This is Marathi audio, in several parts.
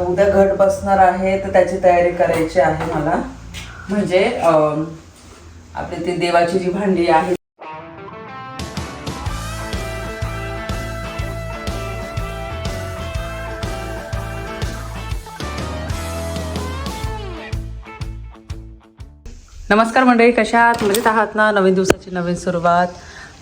तर उद्या घट बसणार आहे तर त्याची तयारी करायची आहे मला. म्हणजे आपली ती देवाची जी भांडी आहे नमस्कार मंडळी कशा आहात? मजेत आहात ना? नवीन दिवसाची नवीन सुरुवात.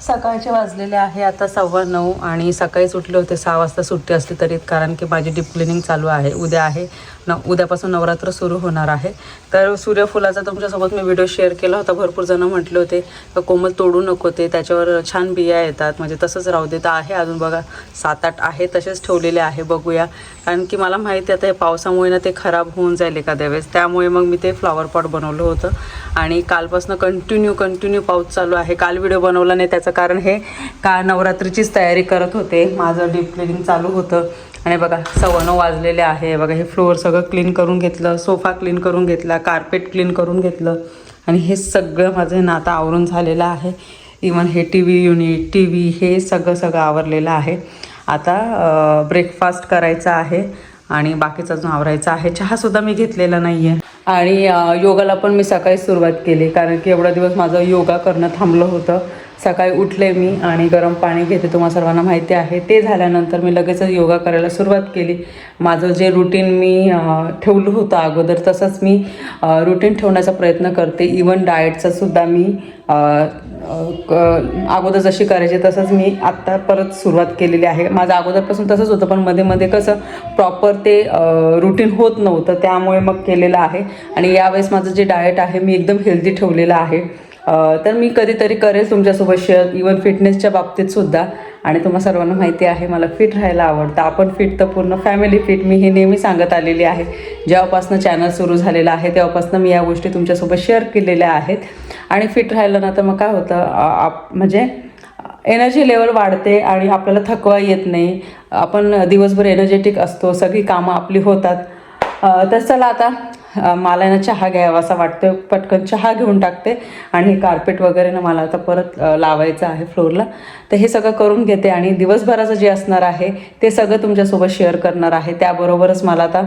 सकाळचे वाजलेले आहे आता सव्वा नऊ आणि सकाळीच उठले होते सहा वाजता सुट्टी असली तरी कारण की माझी डीप क्लिनिंग चालू आहे. उद्या आहे. न उद्यापासून नवरात्र सुरू होणार आहे. तर सूर्यफुलाचा तुमच्यासोबत मी व्हिडिओ शेअर केला होता. भरपूर जण म्हटले होते का कोमल तोडू नको ते त्याच्यावर छान बिया येतात. म्हणजे तसंच राहू दे. तर आहे अजून बघा सात आठ आहे तसेच ठेवलेले आहे. बघूया. कारण की मला माहिती आता हे पावसामुळे ना ते खराब होऊन जाईल एखाद्या वेळेस. त्यामुळे मग मी ते फ्लॉवर पॉट बनवलं होतं. आणि कालपासून कंटिन्यू कंटिन्यू पाऊस चालू आहे. काल व्हिडिओ बनवला नाही त्याचा कारण हे का नवरात्रीचीच तयारी करत होते. माझं डीप क्लिनिंग चालू होतं. आणि बघा सव्वा नऊ वाजलेले आहे. बघा हे फ्लोअर सगळं क्लीन करून घेतलं. सोफा क्लीन करून घेतला. कार्पेट क्लीन करून घेतलं. आणि हे सगळं माझं ना आता आवरून झालेलं आहे. इवन हे T V unit T V हे सगळं सगळं आवरलेलं आहे. आता ब्रेकफास्ट करायचा आहे. आणि बाकीचं अजून आवरायचं आहे. चहासुद्धा मी घेतलेला नाही आहे आणि योगाला पण मी सकाळी सुरुवात केली. कारण की एवढा दिवस माझं योगा करणं थांबलं होतं. सकाळी उठले मी आणि गरम पाणी घेते. तुम्हाला सर्वांना माहिती आहे. ते झाल्यानंतर मी लगेचच योगा करायला सुरुवात केली. माझं जे रुटीन मी ठेवलं होतं अगोदर तसंच मी रुटीन ठेवण्याचा प्रयत्न करते. इवन डाएटचासुद्धा मी अगोदर जशी करायची तसंच मी आत्ता परत सुरुवात केलेली आहे. माझं अगोदरपासून तसंच होतं पण मध्ये मध्ये कसं प्रॉपर ते रुटीन होत नव्हतं त्यामुळे मग केलेलं आहे. आणि यावेळेस माझं जे डाएट आहे मी एकदम हेल्दी ठेवलेलं आहे. तर मी कधीतरी करेल तुमच्यासोबत शेअर इवन फिटनेसच्या बाबतीत सुद्धा. आणि तुम्हा सर्वांना माहिती आहे मला फिट राहायला आवडतं. आपण फिट तर पूर्ण फॅमिली फिट मी हे नेहमी सांगत आलेली आहे. जेव्हापासून चॅनल सुरू झालेलं आहे तेव्हापासून मी या गोष्टी तुमच्यासोबत शेअर केलेल्या आहेत. आणि फिट राहिलं ना तर मग काय होतं आप म्हणजे एनर्जी लेवल वाढते आणि आपल्याला थकवा येत नाही. आपण दिवसभर एनर्जेटिक असतो सगळी कामं आपली होतात. तर चला आता मला ना चहा घ्यावा असा वाटतं पटकन चहा घेऊन टाकते. आणि हे कार्पेट वगैरे ना मला आता परत लावायचं आहे फ्लोअरला तर हे सगळं करून घेते. आणि दिवसभराचं जे असणार आहे ते सगळं तुमच्यासोबत शेअर करणार आहे. त्याबरोबरच मला आता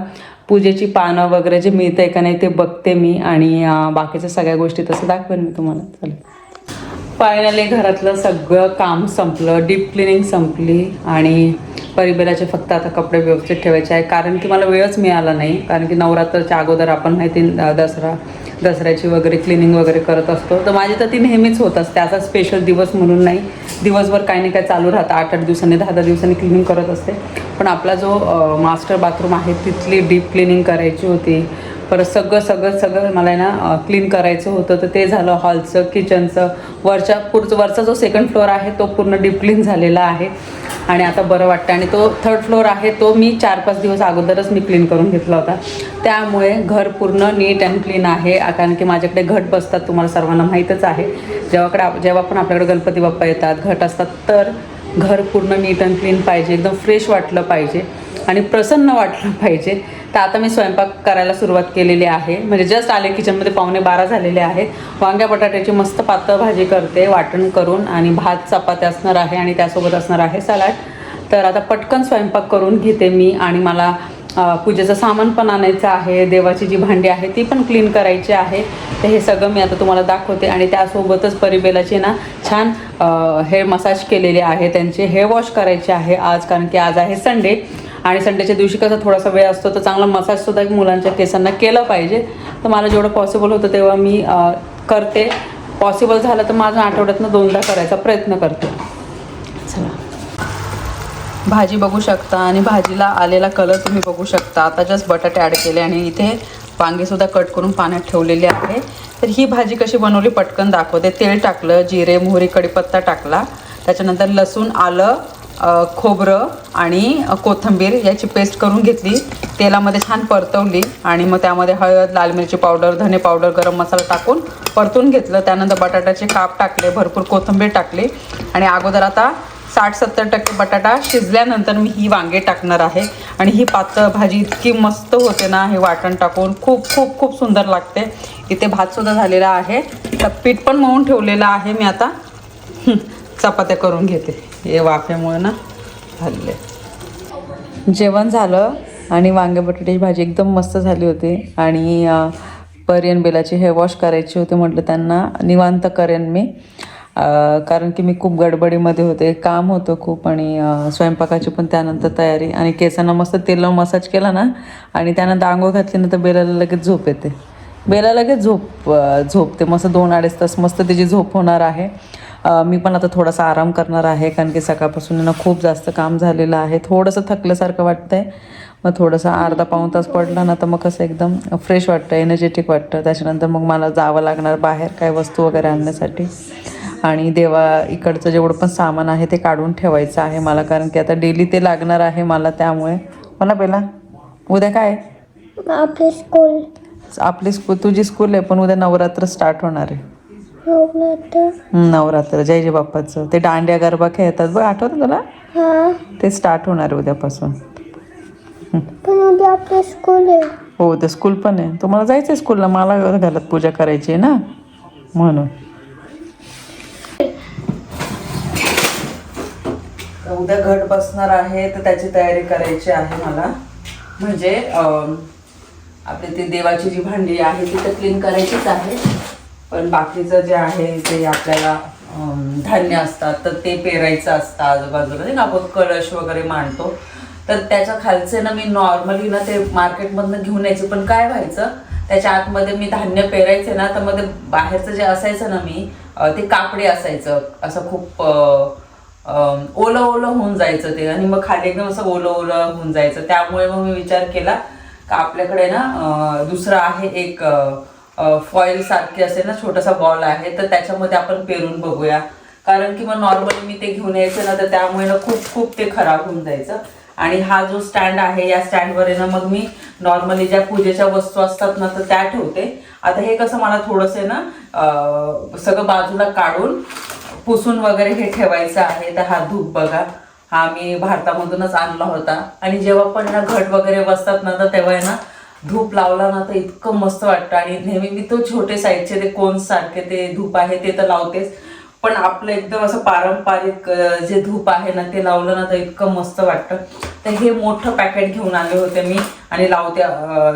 पूजेची पानं वगैरे जे मिळतं का नाही ते बघते मी. आणि बाकीच्या सगळ्या गोष्टी तसं दाखवेन मी तुम्हाला. चालेल. फायनली घरातलं सगळं काम संपलं. डीप क्लिनिंग संपली. आणि परिबेलाचे फक्त आता कपडे व्यवस्थित ठेवायचे आहे. कारण की मला वेळच मिळाला नाही. कारण की नवरात्रच्या अगोदर आपण माहिती दसरा दसऱ्याची वगैरे क्लिनिंग वगैरे करत असतो. तर माझी तर ती नेहमीच होत असते. असा स्पेशल दिवस म्हणून नाही. दिवसभर काही नाही काय चालू राहतं. आठ आठ दिवसांनी दहा दहा दिवसांनी क्लिनिंग करत असते. पण आपला जो मास्टर बाथरूम आहे तिथली डीप क्लिनिंग करायची होती. परत सगळं सगळं सगळं मला आहे ना क्लीन करायचं होतं. तर ते झालं हॉलचं किचनचं वरच्या पुढचं वरचा जो सेकंड फ्लोअर आहे तो पूर्ण डीप क्लीन झालेला आहे. आणि आता बरं वाटतं आणि तो थर्ड फ्लोअर आहे तो मी चार पाच दिवस अगोदरच मी क्लीन करून घेतला होता. त्यामुळे घर पूर्ण नीट अँड क्लीन आहे. कारण की माझ्याकडे घट बसतात तुम्हाला सर्वांना माहीतच आहे. जेव्हाकडे जेव्हा पण आपल्याकडे गणपती बाप्पा येतात घट असतात तर घर पूर्ण नीट अँड क्लीन पाहिजे. एकदम फ्रेश वाटलं पाहिजे. आणि प्रसन्न वाटलं पाहिजे. तर आता मी स्वयंपाक करायला सुरुवात केलेली आहे. म्हणजे जस्ट आले किचनमध्ये पावणे बारा झालेले आहेत. वांग्या बटाट्याची मस्त पातळ भाजी करते वाटण करून आणि भात चपाती असणार आहे आणि त्यासोबत असणार आहे सलाड. तर आता पटकन स्वयंपाक करून घेते मी आणि मला पूजेचं सामान पण आणायचं आहे. देवाची जी भांडी आहे ती पण क्लीन करायची आहे. तर हे सगळं मी आता तुम्हाला दाखवते आणि त्यासोबतच परिबेलाची ना छान हेअर मसाज केलेले आहे. त्यांचे हेअर वॉश करायचे आहे आज कारण की आज आहे संडे आणि संडेच्या दिवशी कसा थोडासा वेळ असतो तर चांगला मसाजसुद्धा मुलांच्या केसांना केलं पाहिजे. तर मला जेवढं पॉसिबल होतं तेव्हा मी करते. पॉसिबल झालं तर माझं आठवड्यातनं दोनदा करायचा प्रयत्न करते. चला. भाजी बघू शकता आणि भाजीला आलेला कलर तुम्ही बघू शकता. आता जस्ट बटाटे ॲड केले आणि इथे वांगेसुद्धा कट करून पाण्यात ठेवलेले आहे. तर ही भाजी कशी बनवली पटकन दाखवते. तेल टाकलं जिरे मोहरी कढीपत्ता टाकला. त्याच्यानंतर लसूण आलं खोबरं आणि कोथिंबीर याची पेस्ट करून घेतली. तेलामध्ये छान परतवली आणि मग त्यामध्ये हळद लाल मिरची पावडर धने पावडर गरम मसाला टाकून परतून घेतलं. त्यानंतर बटाट्याचे काप टाकले भरपूर कोथिंबीर टाकली. आणि अगोदर आता साठ सत्तर टक्के बटाटा शिजल्यानंतर मी ही वांगे टाकणार आहे. आणि ही पातळ भाजी इतकी मस्त होते ना हे वाटण टाकून. खूप खूप खूप सुंदर लागते. इथे भातसुद्धा झालेला आहे. तर पीठ पण मळून ठेवलेलं आहे. मी आता चपात्या करून घेते. हे वाफेमुळे ना झालेले. जेवण झालं आणि वांगे बटाट्याची भाजी एकदम मस्त झाली होती. आणि पर्यन बेलाचे हेअर वॉश करायचे होते म्हटलं त्यांना. निवांत करेन मी. कारण की मी खूप गडबडीमध्ये होते. काम होतं खूप आणि स्वयंपाकाची पण त्यानंतर तयारी. आणि केसांना मस्त तेल लावून मसाज केला ना आणि त्यानंतर आंघोळ घातली ना तर बेलाला लगेच झोप येते. बेला लगेच झोप झोपते. मस्त दोन अडीच तास मस्त त्याची झोप होणार आहे. मी पण आता थोडासा आराम करणार आहे कारण की सकाळपासून ना खूप जास्त काम झालेलं आहे. थोडंसं थकल्यासारखं वाटतंय. मग थोडंसं अर्धा पाऊण तास पडला ना तर मग कसं एकदम फ्रेश वाटतं एनर्जेटिक वाटतं. त्याच्यानंतर मग मला जावं लागणार बाहेर काय वस्तू वगैरे आणण्यासाठी. आणि देवा इकडचं जेवढं पण सामान आहे ते काढून ठेवायचं आहे मला कारण की आता डेली ते लागणार आहे मला त्यामुळे. मला पहिला उद्या काय? आपले स्कूल आपली स्कूल तुझी स्कूल आहे पण उद्या नवरात्र स्टार्ट होणार आहे. नवरात्र नवरात्र जय जय बाप्पाचं. ते दांड्या गरबा खेळतात बघ आठवतं तुला? हा. ते स्टार्ट होणार उद्यापासून. पण उद्या आपले स्कूल आहे. हो ते स्कूल पण आहे. तुम्हाला जायचं स्कूलला मला घरात पूजा करायची आहे ना? म्हणून. उद्या घट बसणार आहे तर त्याची तयारी करायची आहे मला. म्हणजे आपली ती देवाची जी भांडी आहे ती तर क्लीन करायचीच आहे. पण बाकीचं जे आहे ते आपल्याला धान्य असतात तर ते पेरायचं असतं आजूबाजूला. म्हणजे नाही का आपण कळश वगैरे मांडतो. तर त्याच्या खालचे ना मी नॉर्मली ना ते मार्केटमधनं घेऊन यायचे. पण काय व्हायचं त्याच्या आतमध्ये मी धान्य पेरायचे ना तर मध्ये बाहेरचं जे असायचं ना मी ते कापडी असायचं. असं खूप ओलं ओलं होऊन जायचं ते. आणि मग खाली एकदम असं ओलं ओलं होऊन जायचं. त्यामुळे मग मी विचार केला का आपल्याकडे ना दुसरं आहे एक फॉईल सारखी असे ना छोटासा बॉल आहे तर त्याच्यामध्ये आपण पेरून बघूया. कारण की मग नॉर्मली मी ते घेऊन यायचं ना तर त्यामुळे ना खूप खूप ते खराब होऊन जायचं. आणि हा जो स्टँड आहे या स्टँडवर आहे ना मग मी नॉर्मली ज्या पूजेच्या वस्तू असतात ना तर त्या ठेवते. आता हे कसं मला थोडंसं ना सगळं बाजूला काढून पुसून वगैरे हे ठेवायचं आहे. तर हा धूप बघा. हा मी भारतामधूनच आणला होता. आणि जेव्हा पण ना घट वगैरे बसतात ना तर तेव्हा आहे ना धूप लावला ना तर इतकं मस्त वाटतं. आणि नेहमी मी तो छोटे साईजचे ते कोण सारखे ते धूप आहे ते तर लावतेच. पण आपलं एकदम असं पारंपरिक जे धूप आहे ना ते लावलं ना तर इतकं मस्त वाटतं. तर हे मोठं पॅकेट घेऊन आले होते मी आणि लावते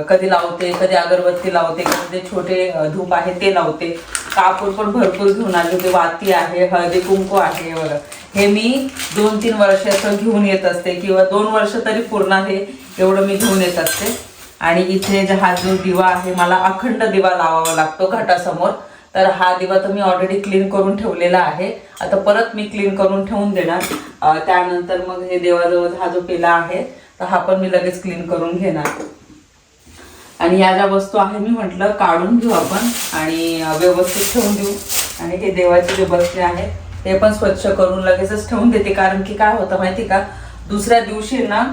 कधी लावते कधी अगरबत्ती लावते कधी छोटे धूप आहे ते लावते. कापूर पण भरपूर घेऊन आले होते. वाती आहे हळदी कुंकू आहे वगैरे हे मी दोन तीन वर्ष असं घेऊन येत असते किंवा दोन वर्ष तरी पूर्ण हे एवढं मी घेऊन येत असते. आणि इथे हा जो दिवा आहे मला अखंड दिवा लावावा लागतो घाटासमोर. तर हा दिवा तर मी ऑलरेडी क्लीन करून ठेवलेला आहे. आता परत मी क्लीन करून ठेवून देणार. त्यानंतर मग हे देवाजवळ हा जो पेला आहे तर हा पण मी लगेच क्लीन करून घेणार. आणि या ज्या वस्तू आहे मी म्हटलं काढून घेऊ आपण आणि व्यवस्थित ठेवून देऊ. आणि हे देवाचे जे बसले आहेत ते पण स्वच्छ करून लगेचच ठेवून देते. कारण की काय होतं माहिती का? दुसऱ्या दिवशी ना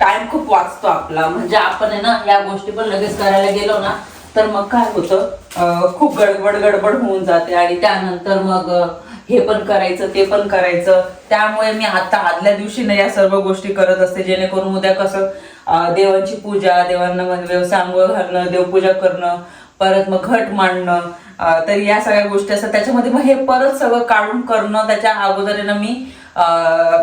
टाइम खूप वाचतो आपला. म्हणजे आपण आहे ना या गोष्टी पण लगेच करायला गेलो ना तर मग काय होतं खूप गडबड गडबड होऊन जाते. आणि त्यानंतर मग हे पण करायचं ते पण करायचं. त्यामुळे मी आता आदल्या दिवशी ना या सर्व गोष्टी करत असते जेणेकरून उद्या कसं देवांची पूजा देवांना व्यवसाय आंघोळ घालणं देवपूजा करणं परत मग घट मांडणं तर या सगळ्या गोष्टी असतात. त्याच्यामध्ये मग हे परत सगळं काढून करणं त्याच्या अगोदर मी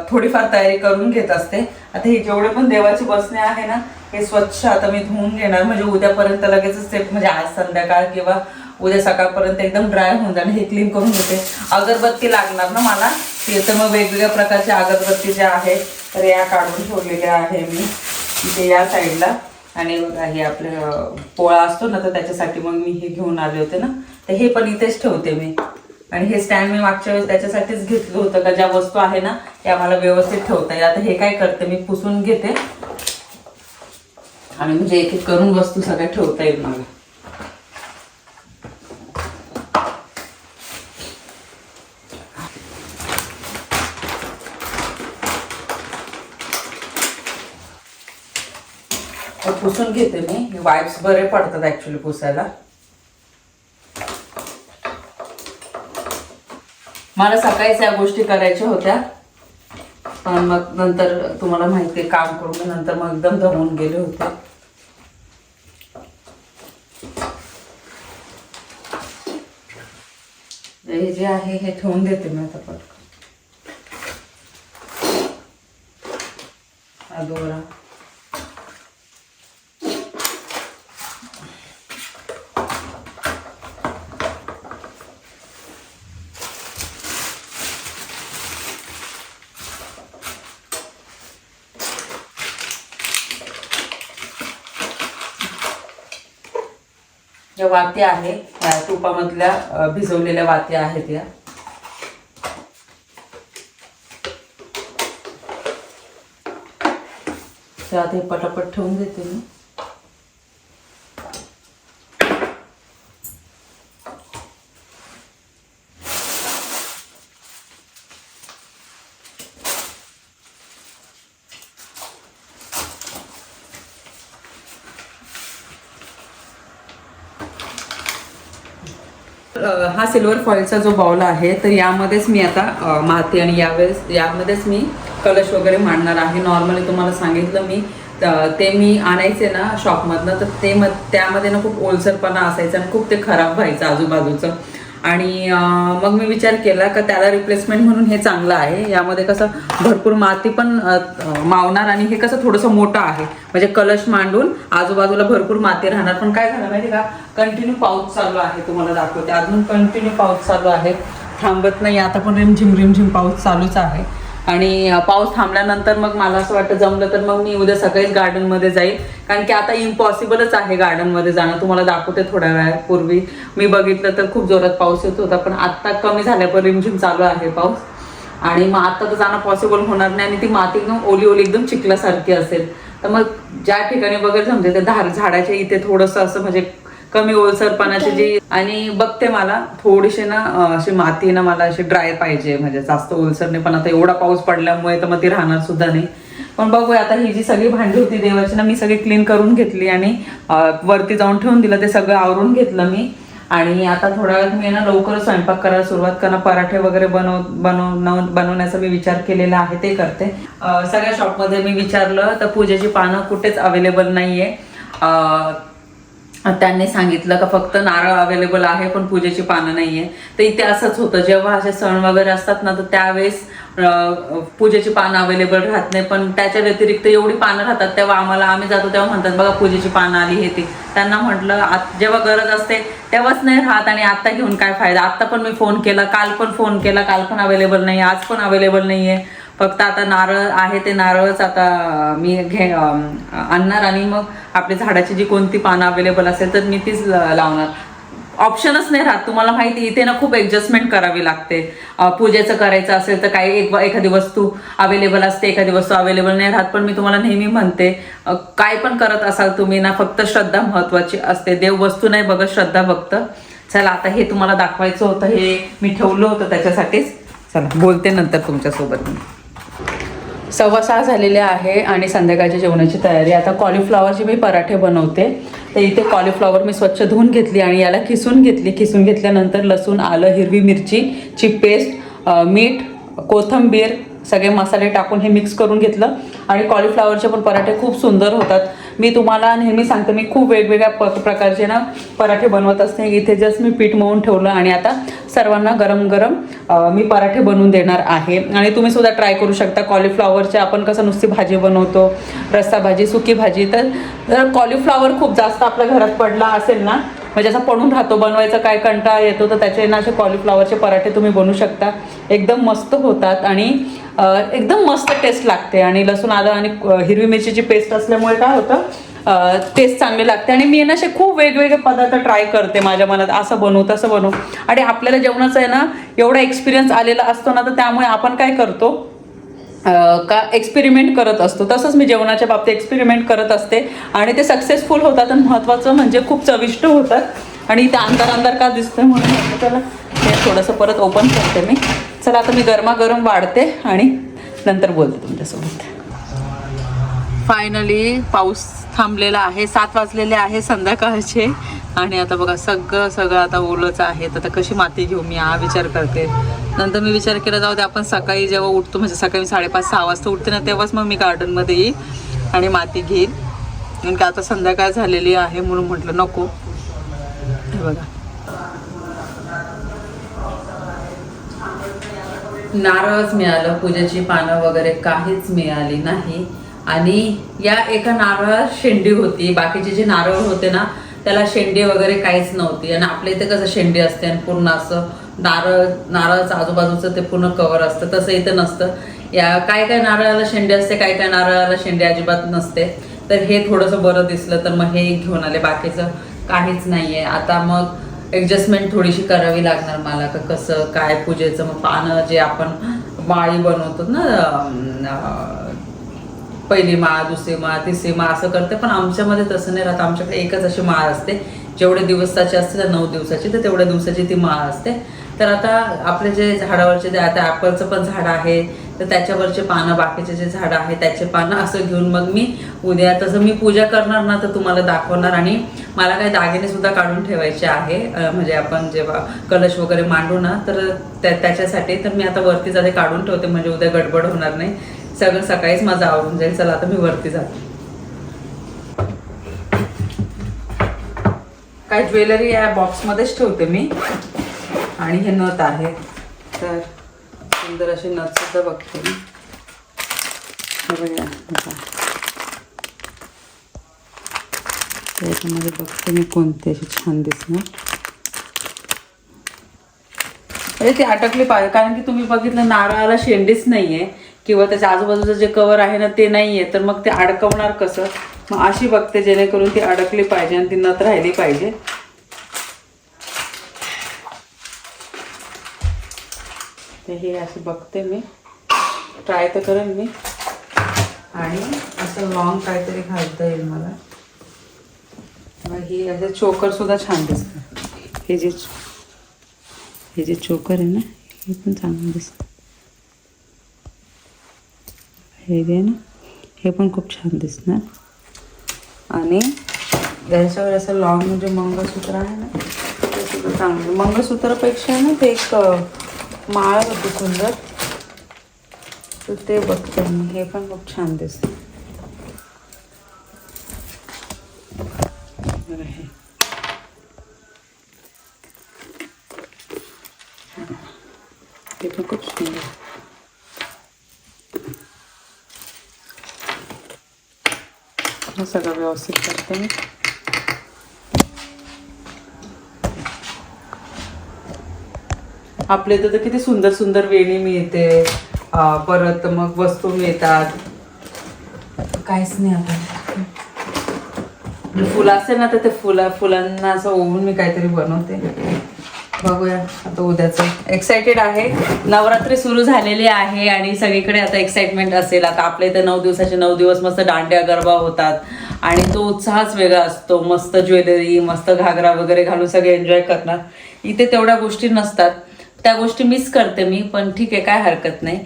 थोडीफार तयारी करून घेत असते. आता हे जेवढे पण देवाची बसणे आहे ना हे स्वच्छ आता मी धुवून घेणार. म्हणजे उद्यापर्यंत लगेचच ते म्हणजे आज संध्याकाळ किंवा उद्या सकाळपर्यंत एकदम ड्राय होऊन जाणार हे क्लीन करून घेते. अगरबत्ती लागणार ना मला ते तर मग वेगवेगळ्या प्रकारच्या अगरबत्ती ज्या आहेत तर या काढून ठेवलेल्या आहे मी इथे या साईडला. आणि हे आपलं पोळा असतो ना तर त्याच्यासाठी मग मी हे घेऊन आले होते ना. तर हे पण इथेच ठेवते मी. आणि हे स्टँड मी मागच्या वेळेस त्याच्यासाठीच घेतलं होतं का ज्या वस्तू आहे ना त्या मला व्यवस्थित ठेवता येईल. आता हे काय करते मी पुसून घेते. आणि म्हणजे एक एक करून वस्तू सगळ्या ठेवता येईल मला. पुसून घेते मी. वाईप्स बरे पडतात ऍक्च्युली पुसायला. मला सकाळीच या गोष्टी करायच्या होत्या. पण मग नंतर तुम्हाला माहिती आहे काम करून नंतर मग एकदम दमून गेले होते. हे जे आहे हे ठेवून देते मी आता पटकन. दोरा ज्या वात्या आहे या तुपामधल्या भिजवलेल्या वात्या आहेत या. तर हे पटापट ठेवून देते मी. हा सिल्वर फॉईलचा जो बाउल आहे तर यामध्येच मी आता माती आणि यावेळेस यामध्येच मी कलश वगैरे मांडणार आहे. नॉर्मली तुम्हाला सांगितलं मी ते मी आणायचे ना शॉपमधनं तर ते मग त्यामध्ये ना खूप ओलसरपणा असायचा आणि खूप ते खराब व्हायचं आजूबाजूचं. आणि मग मी विचार केला का त्याला रिप्लेसमेंट म्हणून हे चांगलं आहे. यामध्ये कसं भरपूर माती पण मावणार आणि हे कसं थोडंसं मोठं आहे. म्हणजे कलश मांडून आजूबाजूला भरपूर माती राहणार. पण काय झालं माहिती का? कंटिन्यू पाऊस चालू आहे तुम्हाला दाखवते. अजून कंटिन्यू पाऊस चालू आहे. थांबत नाही. आता पण रिमझिम रिमझिम पाऊस चालूच आहे. आणि पाऊस थांबल्यानंतर मग मला असं वाटतं जमलं तर मग मी उद्या सकाळीच गार्डनमध्ये जाईल कारण की आता इम्पॉसिबलच आहे गार्डनमध्ये जाणं. तुम्हाला दाखवते थोड्या वेळापूर्वी. मी बघितलं तर खूप जोरात पाऊस येत होता पण आत्ता कमी झाल्यापर्यंत रिमझिम चालू आहे पाऊस. आणि मग आत्ता तर जाणं पॉसिबल होणार नाही आणि ती माती एकदम ओली ओली एकदम चिखल्यासारखी असेल. तर मग ज्या ठिकाणी वगैरे म्हणजे ते धार झाडाच्या इथे थोडंसं असं म्हणजे कमी ओलसरपणाची जी आणि बघते मला थोडीशी ना अशी माती ना मला अशी ड्राय पाहिजे म्हणजे जास्त ओलसर नाही पण आता एवढा पाऊस पडल्यामुळे तर मग ती राहणार सुद्धा नाही. पण बघूया आता ही जी सगळी भांडी होती देवाची ना मी सगळी क्लीन करून घेतली आणि वरती जाऊन ठेवून दिलं ते सगळं आवरून घेतलं मी. आणि आता थोड्या वेळात मी ना लवकरच स्वयंपाक करायला सुरुवात करणं पराठे वगैरे बनव बनव बनवण्याचा मी विचार केलेला आहे ते करते. सगळ्या शॉपमध्ये मी विचारलं तर पूजेची पानं कुठेच अवेलेबल नाहीये. त्यांनी सांगितलं का फक्त नारळ अवेलेबल आहे पण पूजेची पानं नाही आहे तर इथे असंच होतं. जेव्हा असे सण वगैरे असतात ना तर त्यावेळेस पूजेची पानं अवेलेबल राहत नाही. पण त्याच्या व्यतिरिक्त एवढी पानं राहतात तेव्हा आम्हाला आम्ही जातो तेव्हा म्हणतात बघा पूजेची पानं आली हे ती. त्यांना म्हटलं आत- जेव्हा गरज असते तेव्हाच नाही राहत आणि आत्ता घेऊन काय फायदा? आत्ता पण मी फोन केला काल पण फोन केला काल पण अवेलेबल नाही आज पण अवेलेबल नाही आहे फक्त आता नारळ आहे ते नारळच आता मी घे आणणार आणि मग आपली झाडाची जी कोणती पानं अवेलेबल असेल तर मी तीच लावणार. ऑप्शनच नाही राहत. तुम्हाला माहिती इथे ना खूप ॲडजस्टमेंट करावी लागते. पूजेचं करायचं असेल तर काही एक एखादी वस्तू अवेलेबल असते एखादी वस्तू अवेलेबल नाही राहत. पण मी तुम्हाला नेहमी म्हणते काय पण करत असाल तुम्ही ना फक्त श्रद्धा महत्त्वाची असते. देव वस्तू नाही बघत श्रद्धा बघतं चला आता हे तुम्हाला दाखवायचं होतं हे मी ठेवलं होतं त्याच्यासाठीच. चला बोलते नंतर तुमच्यासोबत मी. सहा झालेले आहे आणि संध्याकाळच्या जेवणाची तयारी. आता कॉलीफ्लॉवरचे मी पराठे बनवते. तर इथे कॉलीफ्लॉवर मी स्वच्छ धुवून घेतली आणि याला खिसून घेतली. खिसून घेतल्यानंतर लसूण आलं हिरवी मिरचीची पेस्ट मीठ कोथंबीर सगळे मसाले टाकून हे मिक्स करून घेतलं. आणि कॉलीफ्लॉवरचे पण पराठे खूप सुंदर होतात. मी तुम्हाला नेहमी सांगते मी खूप वेगवेगळ्या प प्रकारचे ना पराठे बनवत असते. इथे जस्ट मी पीठ मळून ठेवलं आणि आता सर्वांना गरम गरम मी पराठे बनवून देणार आहे. आणि तुम्ही सुद्धा ट्राय करू शकता. कॉलीफ्लॉवरचे आपण कसं नुसती भाजी बनवतो रस्सा भाजी सुकी भाजी. तर कॉलीफ्लावर खूप जास्त आपल्या घरात पडला असेल ना म्हणजे असं पडून राहतो बनवायचा काय कंटाळा येतो तर त्याचे ना असे कॉलीफ्लावरचे पराठे तुम्ही बनवू शकता. एकदम मस्त होतात आणि एकदम मस्त टेस्ट लागते. आणि लसूण आलं आणि हिरवी मिरचीची पेस्ट असल्यामुळे काय होतं टेस्ट चांगली लागते. आणि मी ना असे खूप वेगवेगळे पदार्थ ट्राय करते माझ्या मनात. असं बनवू तसं बनवू. आणि आपल्याला जेवणाचा आहे ना एवढा एक्सपिरियन्स आलेला असतो ना तर त्यामुळे आपण काय करतो का एक्सपेरिमेंट करत असतो. तसंच मी जेवणाच्या बाबतीत एक्सपेरिमेंट करत असते. आणि ते सक्सेसफुल होतात आणि महत्त्वाचं म्हणजे खूप चविष्ट होतात. आणि ते अंधार अंधार का दिसतं म्हणून त्याला हे थोडंसं परत ओपन करते मी. चला आता मी गरमागरम वाढते आणि नंतर बोलते तुमच्यासोबत. फायनली पाऊस थांबलेला आहे. सात वाजलेले आहे संध्याकाळचे. आणि आता बघा सगळं सगळं आता ओलंच आहे. तर आता कशी माती घेऊ मी? हा विचार करते. नंतर मी विचार केला जाऊ दे आपण सकाळी जेव्हा उठतो म्हणजे सकाळी साडेपाच सहा वाजता उठते ना तेव्हाच मग मी गार्डनमध्ये येईल आणि माती घेईन. कारण की आता संध्याकाळ झालेली आहे म्हणून म्हटलं नको. हे बघा. नारळच मिळालं पूजेची पानं वगैरे काहीच मिळाली नाही. आणि या एका नारळात शेंडी होती. बाकीचे जे नारळ होते ना त्याला शेंडी वगैरे काहीच नव्हती. आणि आपल्या इथे कसं शेंडी असते आणि पूर्ण असं नारळ नारळाचं आजूबाजूचं ते पूर्ण कवर असतं. तसं इथं नसतं. या काय काय नारळाला शेंडी असते काय काय नारळाला शेंडी अजिबात नसते. तर हे थोडंसं बरं दिसलं तर मग हे घेऊन आले. बाकीचं काहीच नाहीये. आता मग ॲडजस्टमेंट थोडीशी करावी लागणार मला का कसं काय पूजेचं. मग पानं जे आपण माळी बनवतो ना पहिली माळ दुसरी माळ तिसरी माळ असं करते. पण आमच्यामध्ये तसं नाही राहत. आमच्याकडे एकच अशी माळ असते. जेवढे दिवसाची असते तर नऊ दिवसाची तर तेवढ्या दिवसाची ती माळ असते. तर आता आपले जे झाडावरचे जे आता ॲपलचं पण झाड आहे तर त्याच्यावरचे पानं बाकीचे जे झाडं आहे त्याचे पानं असं घेऊन मग मी उद्या तसं मी पूजा करणार ना तर तुम्हाला दाखवणार आणि मला काही दागिने सुद्धा काढून ठेवायचे आहे. म्हणजे आपण जेव्हा कलश वगैरे मांडू ना तर त्या त्याच्यासाठी तर मी आता वरती जाते काढून ठेवते म्हणजे उद्या गडबड होणार नाही. सगळं सकाळीच माझं आवरून जाईल चला आता मी वरती जाते. काय ज्वेलरी या बॉक्समध्येच ठेवते मी. आणि हे नथ आहे. तर सुंदर अशी नथ सुद्धा बघते मी. त्याच्यामध्ये बघते मी कोणते असे छान दिसणार. अरे ती अटकली पाहिजे कारण की तुम्ही बघितलं नारळाला शेंडीच नाहीये किंवा त्याच्या आजूबाजूचं जे कवर आहे ना ते नाहीये. तर मग ते अडकवणार कसं? मग अशी बघते जेणेकरून ती अडकली पाहिजे आणि ती नथ राहिली पाहिजे. तर हे असं बघते मी. ट्राय तर करेन मी. आणि असं लॉंग काहीतरी घालता येईल मला. मग हे असं चोकर सुद्धा छान दिसतं. हे जे हे जे चोकर आहे ना हे पण चांगलं दिसतं. हे जे आहे ना हे पण खूप छान दिसणार. आणि त्याच्यावर असं लॉंग म्हणजे मंगळसूत्र आहे ना ते सुद्धा चांगलं. मंगळसूत्रापेक्षा ना ते एक माळ होती सुंदर. तर ते बघते मी. हे पण खूप छान दिसते. ते पण खूप सुंदर. हे सगळं व्यवस्थित करते मी. आपल्या इथं तर किती सुंदर सुंदर वेणी मिळते. परत मग वस्तू मिळतात. काहीच नाही आता. म्हणजे फुलं असेल ना तर ते फुला फुलांना असं ओवून मी काहीतरी बनवते. बघूया आता उद्याचं. एक्सायटेड आहे. नवरात्री सुरू झालेली आहे आणि सगळीकडे आता एक्साइटमेंट असेल. आता आपल्या इथे नऊ दिवसाचे नऊ दिवस मस्त दांड्या गरबा होतात. आणि तो उत्साहच वेगळा असतो. मस्त ज्वेलरी मस्त घागरा वगैरे घालून सगळे एन्जॉय करणार. इथे तेवढ्या गोष्टी नसतात. त्या गोष्टी मिस करते मी पण ठीक आहे काय हरकत नाही.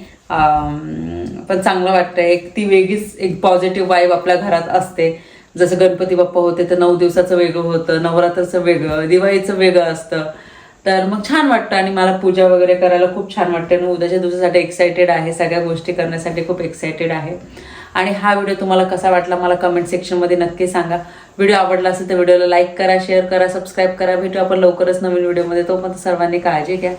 पण चांगलं वाटतं एक ती वेगळीच एक पॉझिटिव्ह वाईब आपल्या घरात असते. जसं गणपती बाप्पा होते तर नऊ दिवसाचं वेगळं होतं नवरात्राचं वेगळं दिवाळीचं वेगळं असतं. तर मग छान वाटतं आणि मला पूजा वगैरे करायला खूप छान वाटते आणि उद्याच्या दिवसासाठी एक्सायटेड आहे. सगळ्या गोष्टी करण्यासाठी खूप एक्सायटेड आहे. आणि हा व्हिडिओ तुम्हाला कसा वाटला मला कमेंट सेक्शनमध्ये नक्की सांगा. व्हिडिओ आवडला असेल तर व्हिडिओला लाईक करा शेअर करा सबस्क्राईब करा. भेटू आपण लवकरच नवीन व्हिडिओमध्ये तोपर्यंत सर्वांनी काळजी घ्या.